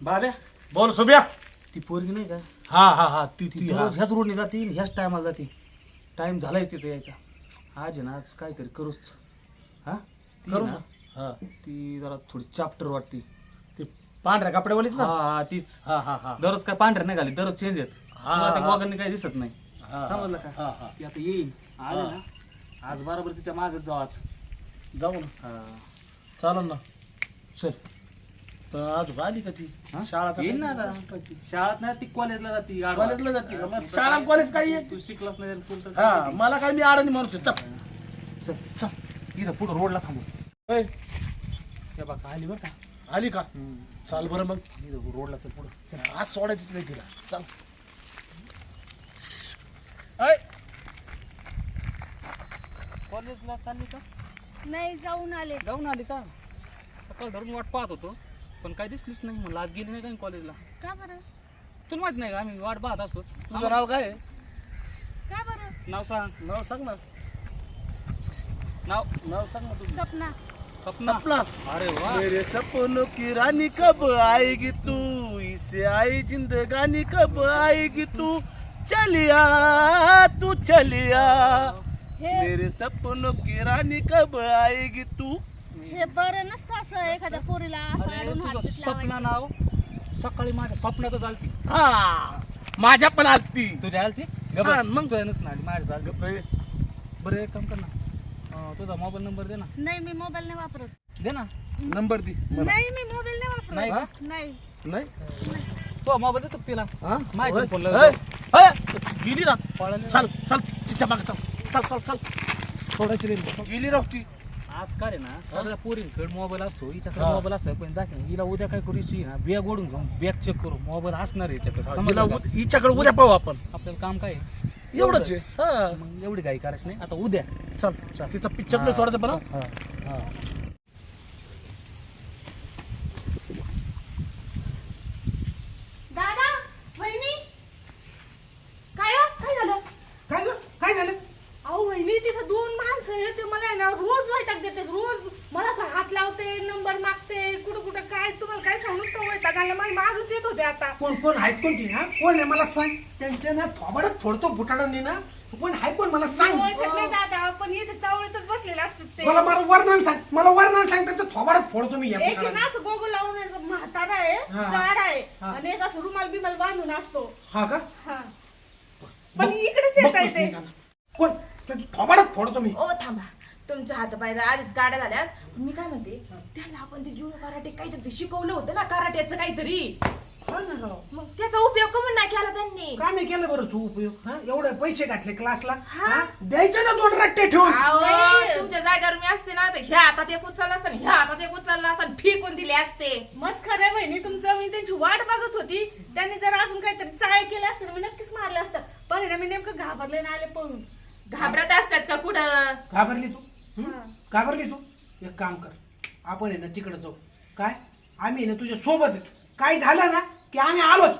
बाब्या बोल सुब्या. ती पोरगी नाही का? हा हा हा ती ती ती हा. दररोज ह्याच रोडने जाते आणि ह्याच टायमाला जाते. टाइम झालाय तिचा यायचा. आज आहे ना आज काहीतरी करूच. हा? ती करू ना ना. हा. ती जरा थोडी चाप्टर वाटते. ती पांढऱ्या कपड्यावालीच हा ना? हा तीच. हा हा हा. दररोज काय पांढऱ्या नाही घाली दररोज चेंज आहेत. हा, तुला त्या हा. गॉगलने काही दिसत नाही. हा, समजलं हा, का? हा. ती आता येईल आलं ना आज बरोबर तिच्या मागच जाऊ आज. जाऊ ना. हा. चालेल ना. चल. तर अजून आली का ती? हा? शाळा तर येईल ना नाही. आता. शाळात नाही ती कॉलेजला जाते गाडवा. कॉलेजला जाते का? मग हा, शाळा कॉलेज काही आहे? तू शिकलास नाही तर तुला तर हा काय माहिती. मला काय मी अडाणी माणूस आहे. चल. चल इथं पुढं रोडला थांबू. ए, त्या बघा आली बरं का? आली का? चाल बरं मग. इथं रोडला चल पुढं. चल आज सोडायचीच नाही तिला. चल. ऐ, कॉलेजला चालली का? नाही जाऊन आले. जाऊन आली का? सकाळ धरून वाट पाहत होतो. पण काही दिसलीच नाही म्हणलं. आज गेली नाही का कॉलेजला का बरं? तुला माहीत नाही का? आम्ही वाट पाहत असतो. तुझं नाव काय आहे? का बरं? नाव सांग. नाव सांग ना. नाव नाव सांग ना तुझं. सपना. सपना? सपना. अरे वा. मेरे सपनों की रानी कब आएगी तू? इसे आई जिंदगानी कब आएगी तू? चलिया तू चलिया। हे मेरे सपनों की रानी कब आएगी तू? हे बरं नसतं असं एखाद्या पोरीला असं अरे अडून हात तुझं बीत सपना लावायचं. नाव? सकाळी माझ्या स्वप्नातच आलती. हा माझ्या पण आलती. तुझ्या आलती? हा, मग तुझ्या नस ना माझ्या चाल बरं एक काम कर ना. अं, तुझा मोबाईल नंबर दे ना. नाही मी मोबाईल नाही वापरत. दे ना. नंबर दी. नाही मी मोबाईल नाही नाही वापरत? नाही. नाही? तो मोबाईल देतो का तिला? हा? माझ्या. होय. गेली ना पळाली चल चल तिच्यामागे चल. चल चल चल. सोडायची नाही गेली राव ती. आज काय ना सगळ्या पोरींकडे मोबाईल असतो हिच्याकडे हा. मोबाईल असतो पण दाखव हिला उद्या काय करू हिची ना बॅग ओढून घेऊन बॅग चेक करू मोबाईल असणार आहे हिच्याकडे तिला समजलं का? उद- हिच्याकडे उद्या पाहू आपण आपल्याला काम काय आहे? एवढंच आहे हा. मग एवढी काही करायची नाही आता उद्या चल तिचा पिक्चर नाही सोडायचं बरं हा, हा. दादा वहिनी काय हो? काय झालं काय ग काय झालं अहो वहिनी तिथं दोन माणसं आहेत ते मला आहे ना रोज वैताग देते रोज मला असं हात लावते नंबर मागते कुठं कुठं काय तुम्हाला काय सांगूच माझी मागच येत होते आता. कोण कोण आहेत कोण ती हा? कोण आहे मला सांग. त्यांच्या ना थोबाडत बुटाडांनी ना. कोण आहे कोण मला सांग. ओळखत नाही दादा पण इथे चावळीतच बसलेले असतात ते. मला मला वर्णन सांग. मला वर्णन सांग त्याचं थोबाडत फोडतो मी या एक आहे ना बुटाडांनी असं गोगल लावून असं म्हातारा आहे हा. जाड आहे. हा. आणि एक असं रुमाल बिमाल बांधून असतो. हा का? हा. पण बघ- इकडेच येत आहे ते. कोण? त्याचं थोबाडत फोडतो मी. ओ थांबा. तुमच्या हातपाय आधीच गाड्या झाल्यात. मी काय म्हणते त्याला आपण ते जुळो कराटे काहीतरी ते शिकवलं होतं ना कराट्याचं काहीतरी. ना. मग त्याचा उपयोग कमून नाही केला त्यांनी. का नाही केलं बरं तू उपयोग? हा? एवढे पैसे घातले क्लासला हा. हा? द्यायचे ना दोन रट्टे ठेवून. नाही. तुमच्या जागेवर मी असते ना तर ह्या हातात एक उचलला असतं आणि ह्या हातात एक उचलला असतं आणि फेकून दिले असते. मस्त खरं आहे बहिणी तुमचं मी त्यांची वाट बघत होती. त्यांनी जर अजून काहीतरी चाळ केलं असतं ना, मी नक्कीच मारलं असतं पण आहे ना मी नेमकं घाबरले ना आले पळून. घाबरत असतात का कुठं? घाबरली तू. घाबरली तू एक काम कर आपण आहे ना तिकडे जाऊ काय आम्ही आहे ना तुझ्या सोबत. काय झालं ना की आम्ही आलोच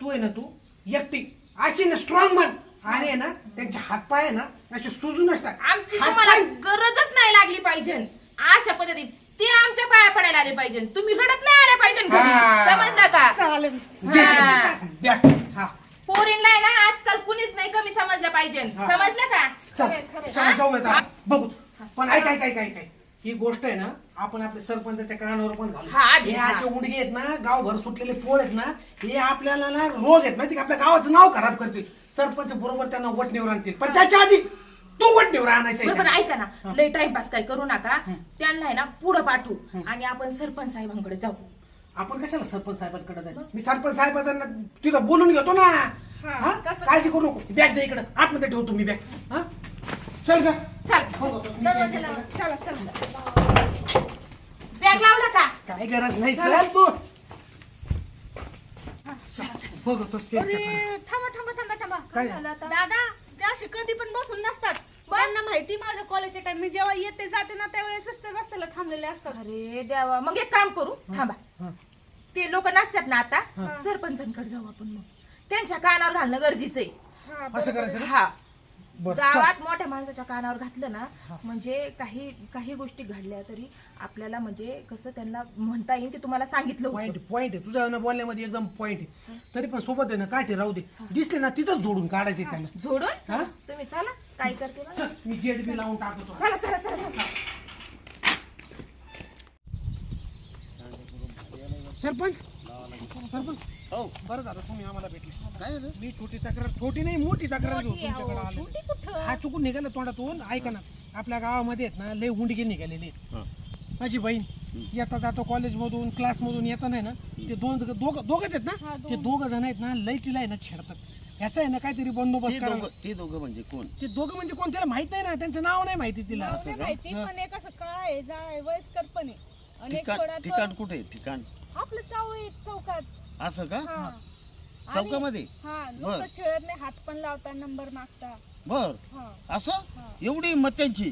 तू आहे ना तू एकटी अशी ना स्ट्रॉंग म्हण आणि आहे ना त्यांचे हातपाय आहे ना असे सुजून असतात आमची तुम्हाला हातपाय गरजच नाही लागली पाहिजे अशा पद्धतीत ते आमच्या पाया पडायला आले पाहिजे तुम्ही रडत नाही आले पाहिजे घरी हा. समजलं का चालेल हा. द्या. पोरींना आहे ना आजकाल कुणीच नाही कमी समजलं पाहिजे. हा. समजलं का? चल खरंय, खरंय. चला जाऊ आता बघूच. पण ऐक ऐक ऐक ऐक ऐक. ही गोष्ट आहे ना आपण आपल्या सरपंचाच्या कानावर पण घालू. हा, आधी, हे हा. असे उडगे आहेत ना गावभर सुटलेले पोळ आहेत ना हे आपल्याला ना रोग आहेत. माहिती का? आपल्या गावाचं नाव खराब करतील सरपंच बरोबर त्यांना वटणीवर आणतील. पण त्याच्या आधी तू वटणीवर आणायचं बरोबर आहे ऐका ना. लय टाइमपास काय करू नका. त्यांना आहे ना पुढं पाठवू. आणि आपण सरपंच साहेबांकडे जाऊ. आपण कशाला सरपंच साहेबांकडे जायचं? मी सरपंच साहेबांना तिथं बोलून घेतो ना. हा? कसं? काळजी करू नको. बॅग दे इकडे. आतमध्ये ठेवतो मी बॅग. हा? चल का चल. दरवाजा लावा. चला चला बॅग लावला का? काय गरज नाही. चल. तू. अरे. थांबा थांबा थांबा थांबा. काय झालं आता? दादा ते असे कधी पण बसून नसतात. त्यांना माहिती माझ्या कॉलेजच्या टाइम मी जेव्हा येते जाते ना त्यावेळेस ते रस्त्याला थांबलेले असतात. अरे देवा. मग एक काम करू. थांबा. हा. ते लोक नसतात ना आता. सरपंचांकडे जाऊ आपण मग. त्यांच्या कानावर घालणं गरजेचं आहे. हा, असं करायचं ना? हा. बरं, गावात मोठ्या माणसाच्या कानावर घातलं ना म्हणजे काही काही गोष्टी घडल्या तरी आपल्याला म्हणजे कसं त्यांना म्हणता येईल की तुम्हाला सांगितलं पॉईंट होतं. पॉईंट आहे तुझ्या ना बोलण्यामध्ये एकदम पॉईंट आहे. तरी पण सोबत आहे ना काठी राहू दे. दिसले ना तिथंच जोडून काढायचे त्यांना हा? जोडून? तुम्ही चला काय करते ना? चल, मी गेट बी लावून टाकतो. चला चला चला चला. सरपंच. सरपंच. हो बरं झालं तुम्ही आम्हाला भेटले. काय झालं? मी छोटी तक्रार छोटी नाही मोठी तक्रार घेऊन तुमच्याकडे आलो हा चुकून निघालं तोंडातून. ऐका ना आपल्या गावामध्ये आहेत ना लय उंडगे निघालेले आहेत. हा. माझी बहीण येता जातो कॉलेजमधून क्लासमधून येता नाही ना ते दोन दोघ दोघच आहेत ना ते दोघ जण आहेत ना लय तिला आहे ना छेडतात. ह्याचा आहे ना काहीतरी बंदोबस्त ते करा दोघं ते दोघं म्हणजे कोण? ते दोघं म्हणजे कोण त्याला माहीत नाही ना त्यांचं नाव नाही माहिती तिला. नाही माहिती पण एक असं काय आहे, जाळ आहे, वयस्कर पण आहे. आणि एक ठिकाण थोडा ठिकाण तो- कुठे आहे? ठिकाण? आपलं चावळी चौकात. असं का? हा. चौकामध्ये? हा नुसतं खेळत नाही हात पण लावता नंबर मागता बर. हा. असं? एवढी मत त्यांची?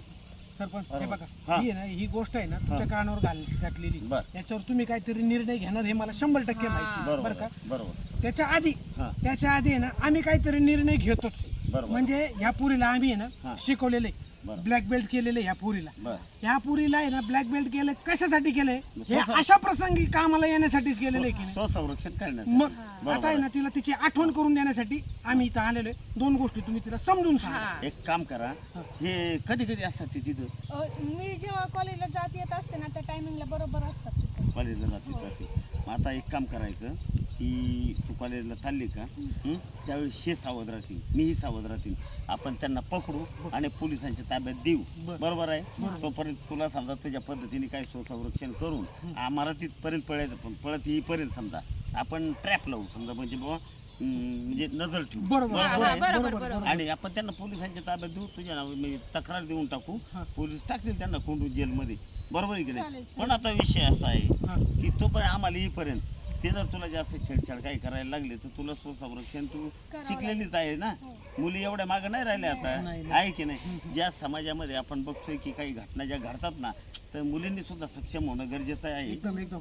सरपंच हे बरोबर. बघा हा. ही आहे ना ही गोष्ट आहे ना तुमच्या कानावर घाल घातलेली. बर. याच्यावर तुम्ही काहीतरी निर्णय घेणार हे मला शंभर टक्के माहिती बरोबर बरं का? आहे, बरोबर त्याच्या आधी हा. त्याच्या आधी आहे ना आम्ही काहीतरी निर्णय घेतोच. बरोबर. म्हणजे ह्या पुरीला आम्ही आहे हा. ना शिकवलेले बरं. ब्लॅक बेल्ट केलेले ह्या पुरीला. बर. ह्या पुरीला आहे ना ब्लॅक बेल्ट केलं कशासाठी केलंय? हे कसं? अशा प्रसंगी कामाला येण्यासाठीच केलेलं आहे की नाही? स्वसंरक्षण करण्यासाठी. मग आता आहे ना तिला तिची आठवण करून देण्यासाठी आम्ही इथं आलेलो आहे. दोन गोष्टी तुम्ही तिला समजून सांगा. एक काम करा हे. कधी कधी असतात ते तिथं? अ, मी जेव्हा कॉलेजला जात येत असते ना त्या टायमिंगला बरोबर असतात तिथे. कॉलेजला जाते तसे मग आता एक काम करायचं की तू कॉलेजला चालली का? हं? त्यावेळी शे सावध राहतील मीही सावध राहतील. आपण त्यांना पकडू आणि पोलिसांच्या ताब्यात देऊ. बरोबर आहे? तोपर्यंत तुला समजा तुझ्या पद्धतीने काय स्वसंरक्षण करून आम्हाला तिथपर्यंत पळायचं पण पळत येईपर्यंत समजा आपण ट्रॅप लावू. समजा म्हणजे बाबा म्हणजे नजर ठेवू. बरोबर. आहे? बरोबर बरोबर. आणि आपण त्यांना पोलिसांच्या ताब्यात देऊ तुझ्या नावावर म्हणजे तक्रार देऊन टाकू. पोलीस टाकतील त्यांना कोंडून जेलमध्ये. बरोबर आहे की नाही? पण आता विषय असा आहे की तो पण आम्हाला येईपर्यंत ते जर तुला जास्त छेडछाड काही करायला लागले तर तुला स्वसंरक्षण तू शिकलेलीच आहे ना? मुली एवढ्या मागं नाही राहिल्या आता. आहे की नाही? ज्या समाजामध्ये आपण बघतोय की काही घटना ज्या घडतात ना तर मुलींनी सुद्धा सक्षम होणं गरजेचं आहे.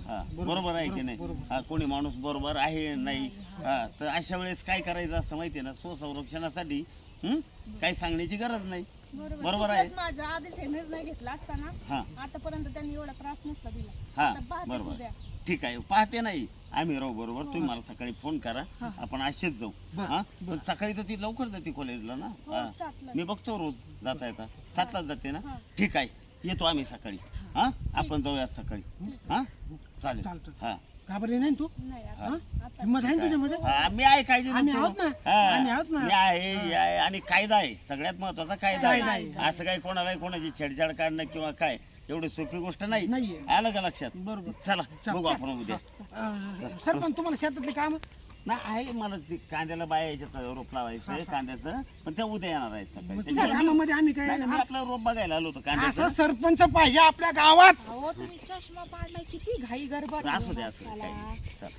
हा, बरोबर आहे की नाही? हा, कोणी माणूस बरोबर आहे नाही हा, तर अशा वेळेस काय करायचं असं माहितीये ना? स्वसंरक्षणासाठी हं? काही सांगण्याची गरज नाही. बरोबर. आहे. माझं. आधीच हे निर्णय घेतला असताना हा. आतापर्यंत त्यांनी एवढा त्रास नसता दिला. हा. ठीक आहे. पाहते नाही. आम्ही राहू बरोबर. तुम्ही मला सकाळी फोन करा. आपण असेच जाऊ. हा? पण सकाळी तर ती लवकर जाते कॉलेजला ना? हा. हो, सातला. मी बघतो रोज जाता येता. सातलाच जाते ना? ठीक आहे. येतो आम्ही सकाळी. हा? आपण जाऊया सकाळी. हा? चालेल. चालतं. हा. घाबरली नाही ना तू? नाही आता हा. हिंमत आहे ना तुझ्यामध्ये हा, मी आहे कायदे आम्ही नको. आहोत ना. हा, आम्ही आहोत ना. मी आहे हे. आहे. आणि कायदा आहे. सगळ्यात महत्त्वाचा कायदा कायदा आहे. आहे. असं काही कोणाला कोणाची छेडछाड काढणं किंवा काय एवढी सोपी गोष्ट नाही. नाहीये. आलं का लक्षात? बरोबर. चला चल, बघू चल. आपण उद्या. अं, सरपंच तुम्हाला शेतातले काम? नाही आहे मला ते कांद्याला बाया याच्यात रोप लावायचं कांद्याचं. पण त्या उद्या येणार आहेत सकाळी. त्या त्याच्यामुळे- कामामध्ये आम्ही काय नाही, नाही, मी आपला रोप बघायला आलो होतो असं कांद्याचं सरपंच पाहिजे आपल्या गावात. अहो तुम्ही चष्मा पाडलाय किती घाई गडबड असू दे असू दे काही नाही. चला.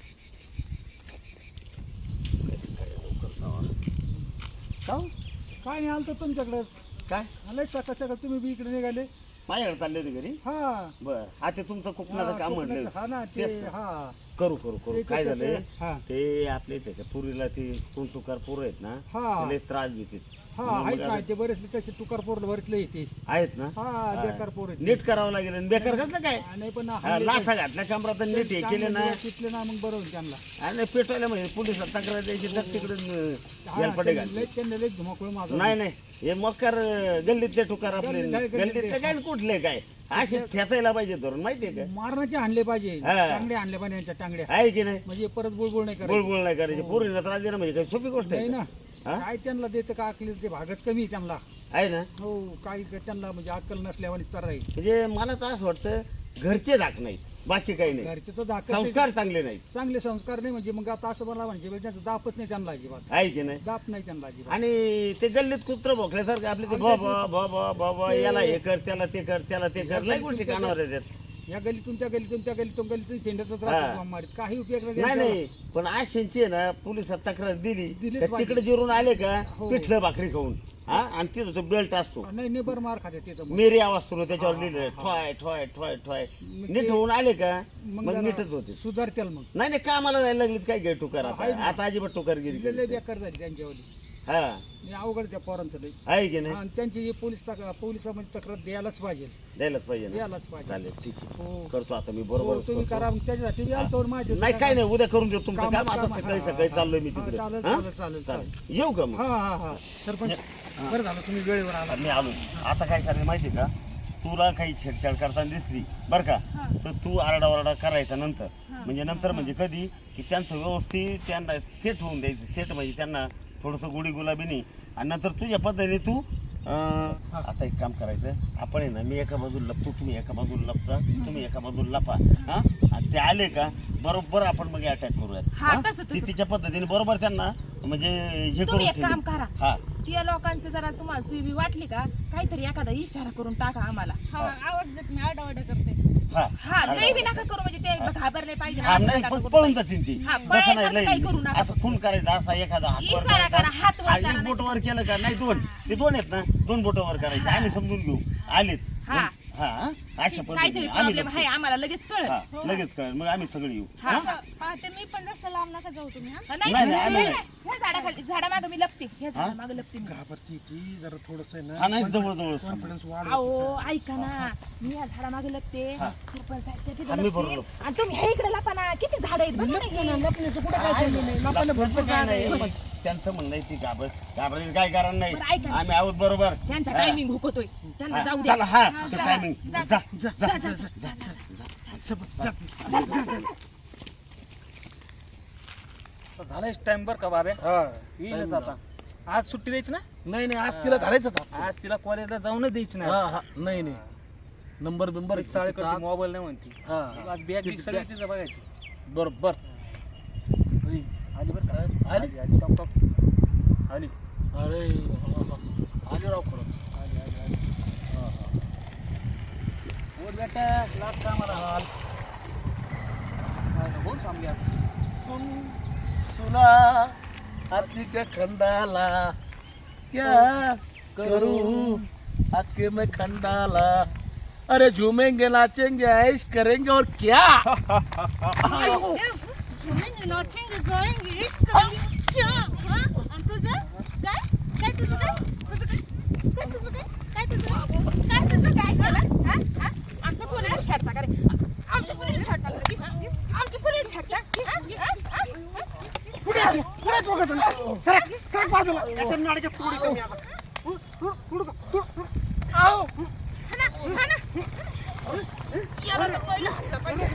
काय नाही आलं तर तुमच्याकडे. काय? आलंय सकाळ सकाळ तुम्ही बी इकडे निघाले. माझ्याकडे चालले होते घरी. हा. बर. हा ते तुमचं कोकणाचं काम म्हणलं हा ना ते तेच ना. हा. करू करू करू. ते काय कसं झालंय? ते- हा. ते आपले त्याच्या पुरीला ते कोण तुकार पोरं आहेत ना हा. त्रास देते हा आहेत ना ते बरेच तसे तुकार पोरला भरतले येते आहेत ना? हा बेकार पोर आहेत नीट करावं लागेल आणि बेकार कसं काय? नाही पण हा, लाथा घातल्या कमरात आणि नीट हे केले ना. तिथले ना मग बरोबर त्यांना. आणि पेटवायला म्हणजे पोलिसात तक्रार द्यायची तर तिकडे हा, यालपटे त्यांनी लय- घालते त्यांनी लय धुमाकूळ माझा नाही नाही हे मकर गल्लीतले टुकार आपले गल्लीत- गल्लीतले. गल्लीतले काय आणि कुठले काय? असे ठेचायला पाहिजे धरून माहितीये का? मारण्याचे आणले पाहिजे. हा. टांगडे आणले पाहिजे यांच्या टांगड्या. आहे की नाही? म्हणजे परत बुळबुळ नाही करायची. बुळबुळ नाही करायची. पोरीला त्रास देणं म्हणजे काही सोपी गोष्ट नाही आहे ना. का? काय त्यांना देतं का अकलीच? ते भागच कमी आहे त्यांना. आहे ना? हो काय त्यांना म्हणजे अक्कल नसल्यावर तर राहील. म्हणजे मला तर असं वाटतं घरचे दाख नाही बाकी काही नाही. घरचे तर दाखल संस्कार चांगले नाहीत. चांगले संस्कार नाही म्हणजे मग आता असं मला म्हणजे भेटण्याचं दापच नाही त्यांना अजिबात. आहे की नाही? दाप नाही त्यांना अजिबात. आणि ते गल्लीत कुत्र भोकल्यासारखं आपले ते ब ब ब ब ब ब याला हे कर त्याला ते कर त्याला ते कर लय गोष्टी कानावर येतात. या गलीतून त्या गलीतून त्या गलीतून गलीतून हा. राहतात मारीत. काही उपयोग नाही नाही त्यांचा. नाही पण आशांची आहे ना पोलिसात तक्रार दिली दिलीच. तिकडे जिरून आले का हो. पिठलं भाकरी खाऊन. हा? आणि तिथं तो बेल्ट असतो. नाही नेबर मार खाते मग. मेरी आवाज सुरू त्याच्यावर लिहिलं ठोय ठोय ठोय ठोय. मग नीट होऊन आले का मग जरा नीटच होते. सुधारतील मग. नाही नाही कामाला जायला लागलीत काय घे टुकार आता. ना. आता अजिबात टुकारगिरी लय करते बेकार झाली त्यांच्यावाली हा. मी अवघड त्या पोरांचं लई आहे की नाही? आणि त्यांची जी पोलीस तक पोलिसामध्ये तक्रार द्यायलाच पाहिजे. द्यायलाच पाहिजे ना? द्यायलाच पाहिजे. चालेल ठीक आहे. हो. करतो आता मी हो, बरोबर तुम्ही करा मग त्याच्यासाठी आलतो माझे नाही काय नाही उद्या करून देतो तुमचं काम. आता काम, सकाळी हा, सकाळी हा, चाललोय मी हा, तिकडे. चालेल, हा? चालेल, चालेल, चालेल. येऊ का मग? हा हा हा. सरपंच बरं झालं तुम्ही वेळेवर आला. मी आलो. आता काय करायचं माहिती का? तुला काही छेडछाड करताना दिसली बर का? तर तू आरडाओरडा करायचा नंतर. म्हणजे नंतर म्हणजे कधी? की त्यांचं व्यवस्थित त्यांना सेट होऊन द्यायचं. सेट म्हणजे त्यांना थोडंसं गुढी गुलाबीनी. आणि नंतर तुझ्या पद्धतीने तू अं, आता एक काम करायचं. आपण आहे ना मी एका बाजूला लपतो तुम्ही एका बाजूला लपता तुम्ही एका बाजूला लपा. हा? आणि ते आले का बरोबर आपण मग अटॅक करूयात. हा, हा? तसं, ती तसं. तिच्या पद्धतीने बरोबर त्यांना म्हणजे हे तुम्ही करून एक काम ठेवू. करा. हा. त्या लोकांचं जरा तुम्हाला चुरी वाटली का? काहीतरी एखादा इशारा करून टाका आम्हाला. हा आवाज देत मी आरडाओरडा करते. हा हा बी नका करू म्हणजे ते घाबरले पाहिजे ना, हा असं नाही नका पण करू. पळून जातील ती हा, तसं पळायसारखं नाही काही करू लई. नका. असं खून करायचा असा एखादा हात वर इशारा करायचा. करा, हात वर हा, करा एक नाही. बोट वर केलं का नाही दोन ते दोन आहेत ना दोन बोट वर करायचे आम्ही समजून घेऊ आलेत हा. हा अशा पद्धतीने काहीतरी आम्ही प्रॉब्लेम आहे लपतो. आम्हाला लगेच कळत हा लगेच कळेल मग आम्ही सगळे येऊ हा. हा? हा ते मी पण जास्त लांब नका जाऊ तुम्ही हा नाही नाही, नाही, आम्ही नाही, ह्या झाडाखाली झाडामागं मी लपते ह्या हा? झाडामागं लपते मी घाबरती ती जरा थोडस हा नाही जवळ जवळ कॉन्फिडन्स अहो ऐका ना मी या झाडामागे लपते सरपंच साहेब त्या तिथे आम्ही लपतील. बरोबर. आणि तुम्ही ह्या इकडे लपा ना किती झाड आहेत बघा ना हे. लपण्याचं कुठं काय चाललं नाही लपायला भरपूर काय जागा आहे. नाही त्यांचं म्हणणं आहे ती घाबर घाबरायचं काय कारण नाही बरं, ऐका ना. आम्ही आहोत बरोबर त्यांचा हा. टायमिंग हुकतोय त्यांना हा. जाऊ द्या चला हा तो टायमिंग जा जा जा, जा, जा, जा, जा. झालायच टाइम बरं का बाब्या येईलच आता. आज सुट्टी द्यायची ना? नाही नाही आज तिला धरायचं होतं. आज तिला कॉलेजला जाऊनच द्यायची नाही हा. हा. नाही नाही. नंबर बिंबर चाळे मोबाईल नाही म्हणती. हा. आज बॅग बिग सगळी तिचं बघायची. बरोबर अरे, आली बरं का? आली? आली आली. Top top. आली. अरे हा, हा. आली राव खरंच बोल बेटा लाग का मला हाल थांबली आज सुन सुना आरतीच्या खंडाला क्या करूँ आके में खंडाला अरे झूमेंगे नाचेंगे ऐश करेंगे और क्या झुमेंगे नाचेंगे गाएँगे इश्क करेंगे हा काय हा हा हा? हा? हा? हा? पुढे येतो, पुढे बघा तुम्ही. सरक सरक बाजूला. त्याच्या नाडीच्या तुडी कमी आता. आऊ. याला तर पहिलं हाणलं पाहिजे.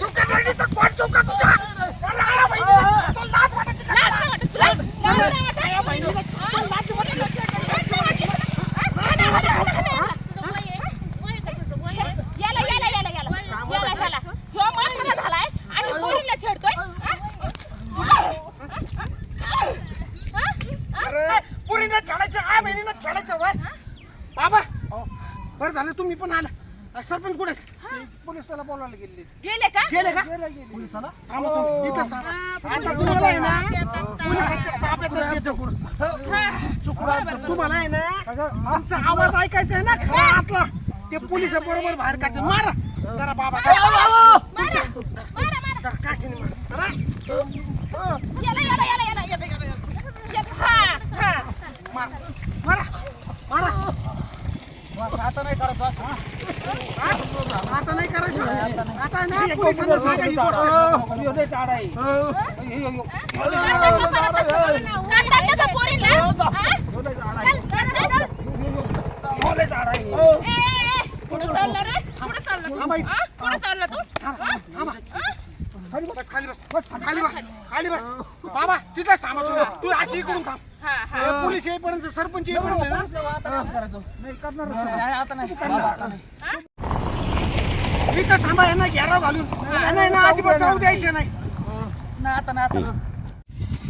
चुका नाडीचा कोट चुका तुझ्या. अरे, अरे, बहिणी, तुला लाज वाटते का? लाज नाही वाटत तुला? लाज नाही वाटत? हा? लाज वाटत? लाज वाटत? हा? हाणा, हाणा, हाणा, हाणा. तुझं वय आहे? वय आहे का तुझं? वय आहे? याला, याला, याला, याला. याला, याला. ह्यो म्हातारा झालाय आणि पोरीला छेडतोय हा? अरे, पोरीनं छाडायचं आ बहिणीनं छाडायचं वय बाबा बरं झालं तुम्ही पण आला अ, सरपंच कुठे पोलीस त्याला बोलायला गेले गेले का? गेले का पोलिसाला? थांबा तुम्ही. इथंच थांबा. आता तुम्हाला आहे ना पोलिसाच्या ताब्यात देतो. चुकलं. तुम्हाला आहे ना आमचा आवाज ऐकायचा आहे ना खरा आतला ते पोलीस बरोबर बाहेर काढते मारा. जरा बाबा काठीने मारा. हा, हा. मारा. मारा. आता नाही करायचं असं. आज? आता नाही करायचं? आता ना पोलिसांना सांगा ही गोष्ट. हा? चालला तू? थांबा इथं. हा? चालला तू? थांबा खाली बस खाली बस. खाली बस खाली बस. बाबा तिथंच थांबा तुम्ही तू अशी इकडून थांब. हे पोलीस येईपर्यंत सरपंच येईपर्यंत ना? नाही आता थांबा यांना घेरा घालून. ना अजिबात जाऊ द्यायचं नाही. आता नाही.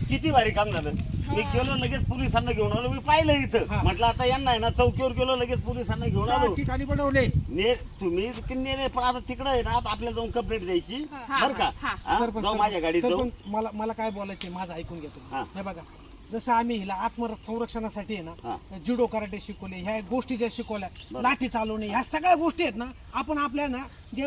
किती भारी काम झालं. मी गेलो लगेच पोलिसांना घेऊन आलो. मी पाहिलं इथं. म्हटलं आता यांना आहे ना चौकीवर गेलो लगेच पोलिसांना घेऊन आलो. ठिकाणी बनवले. ने तुम्ही की नेले पण आता तिकडे आहे ना आता आपल्याला जाऊन कंप्लेंट द्यायची. बरं का? हा? जाऊ माझ्या गाडीत जाऊ. मला मला काय बोलायचंय माझं ऐकून घेतो हा. हे बघा. जसं आम्ही हिला आत्मसंरक्षणासाठी आहे हा. ना जुडो कराटे शिकवले ह्या गोष्टी ज्या शिकवल्या लाठी चालवणे ह्या सगळ्या गोष्टी आहेत ना आपण आपल्या ना जे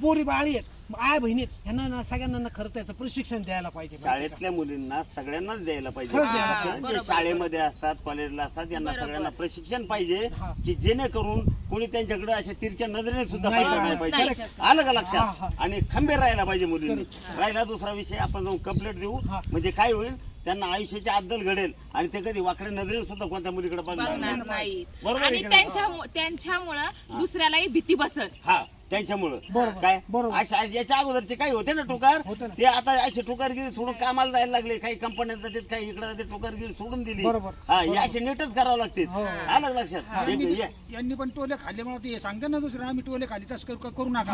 बोरी बाळी आहेत आय बहिणी ह्यांना ना सगळ्यांना ना खरं त्याचं प्रशिक्षण द्यायला पाहिजे. शाळेतल्या मुलींना सगळ्यांनाच द्यायला पाहिजे. खरंच द्यायला हा, जे शाळेमध्ये असतात कॉलेजला असतात यांना सगळ्यांना प्रशिक्षण पाहिजे की जेणेकरून कोणी त्यांच्याकडे अशा तिरक्या नजरेने सुद्धा नाही पाहिलं नाही नाही पाहिजे. आलं का लक्षात? आणि खंबीर राहायला पाहिजे मुलींनी. राहिला दुसरा विषय आपण जाऊन कंप्लेंट देऊ. म्हणजे काय होईल? त्यांना आयुष्याची अद्दल घडेल. आणि ते कधी वाकड्या नजरेने सुद्धा कोणत्या मुलीकडे बघणार बघणार नाही. नाही बरोबर आहे आणि की नाही? त्यांच्या त्यांच्यामुळं दुसऱ्यालाही भीती बसत हा. त्यांच्यामुळं. बरोबर, काय? बरोबर. अशा याच्या अगोदरचे काही होते ना टुकार? होते ना. ते आता असे टुकारगिरी सोडून कामाला जायला लागले. काही कंपन्यात जातात काही इकडे जाते टुकारगिरी सोडून दिली. बरोबर, हा हे असे नीटच करावं लागते. हो. आलं का लक्षात? एक-. यांनी पण टोले खाल्ले मला ते सांगते ना दुसरं आम्ही टोले खाली तसं क- करू नका.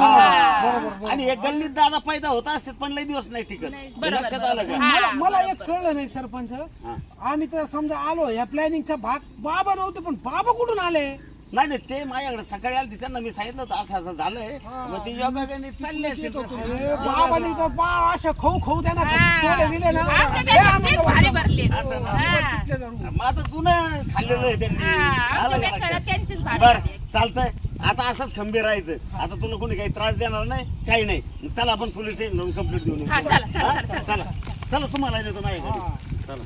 बरोबर बरोबर आणि एक गल्लीत दादा पैदा होता असते पण लई दिवस नाही टिकत. हे लक्षात आलं का? मला मला एक कळलं नाही सरपंच. हा. आम्ही तर समजा आलो या प्लॅनिंगचा भाग बाबा नव्हते पण बाबा कुठून आले? नाही नाही ते माझ्याकडे सकाळी आले त्यांना मी सांगितलं होतं असं असं झालंय मग ते योगाने चालले बाबाने तर बा अशा खाऊ खाऊ त्यांना दिले ना लय आमच्यापेक्षा आनंद तेच वाटला. भारी भरले असं ना. हा. मग आता जुनं खाल्लेलं आहे त्यांनी हा, आलं का आमच्यापेक्षा ना लक्षात? त्यांचेच भारी बर भरले. चालतंय आता असंच खंबीर राहायचं आता तुला कोणी काही त्रास देणार नाही काही नाही चला आपण पोलीस स्टेशन कंप्लीट देऊन येऊ. हा, चला, चला, हा? चला, चला. चला चला तुम्हाला येतो माझ्या घरी. चला